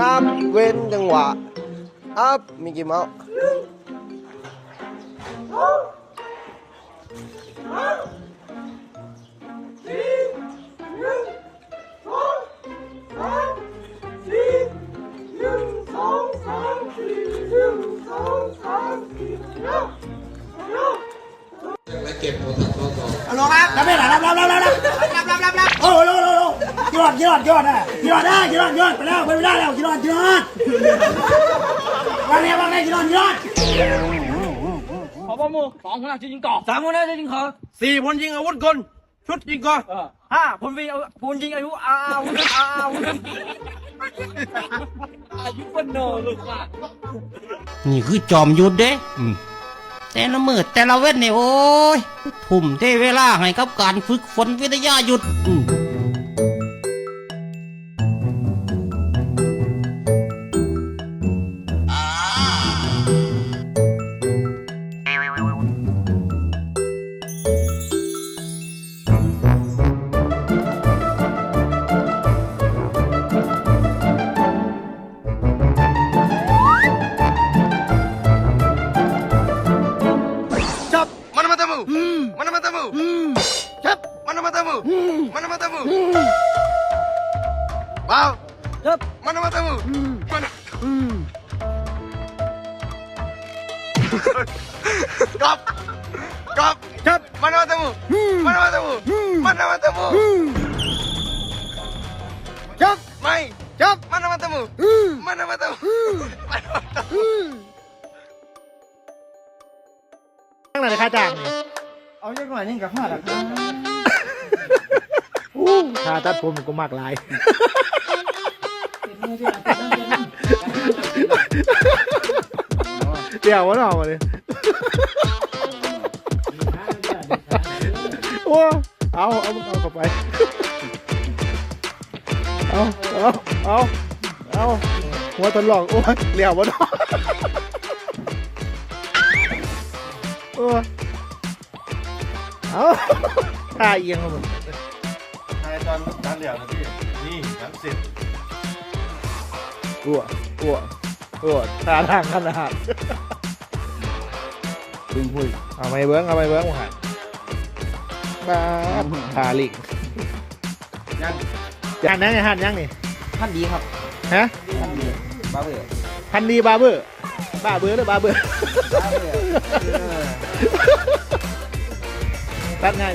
นับเว้นจังหวะ อัพมิกกี้เมาส์เก็บโทรศัพท์ก่อนเอาลงครับแล้วไม่ไห ยอดยอดยอดนะยอดได้ยอดยอดไปแล้วไปไม่ได้แล้วยอดยอดวางเนี่ยวางเนี่ยยอดยอดขอประมูสองคนอาจจะยิงก่อสามคนน่าจะยิงขอสี่พลยิงอาวุธกลชุดยิงกอห้าคนวีคนยิงอายุอาวุธอาวุธอายุวันโนลูกอะนี่คือจอมยุทธเด้อืมแต่ละมือแต่ละเว้นเนี่ยโอ้ยทุ่มเทเวลาให้กับการฝึกฝนวิทยายุทธ matamu? Hmm. Mana matamu? Hmm. Bau. Yep. Mana matamu? Hmm. Mana? Hmm. Kap. Kap. Kap. Mana matamu? Hmm. Mana matamu? Hmm. Mana matamu? Hmm. Kap. Mai. Kap. Mana matamu? Hmm. Mana matamu? Hmm. Mana matamu? Hmm. ตั้งแต่ข้าจ้างเอาเยอะกว่านี้กับห้าหลัก ค่าตัดผมกูมากหลายเดี๋ยววะเนาะมาเลยโอ้เอาเอาเอาเข้าไป เอาเอาเอาเอาหัวตลอกโอ้ยเหลี่ยววะเนาโอ้เอาท่าเอียงมาหมดใช่ตอนนั้นเดี๋ยวนะพี่นี่น้ำเสร็จกลัวกลัวกลัวท่าทางขนาดดึงพุ้ยเอาไม่เบิ้งเอาไม่เบิ้งมาหันบ้าทาลิงยังจานนั้นไงหันยังนี่ท่านดีครับฮะท่านดีบ้าเบื่อพันดีบาร์เบอร์บ้าเบอร์หรือบาร์เบอร์บ้าเบื่อตัดง่าย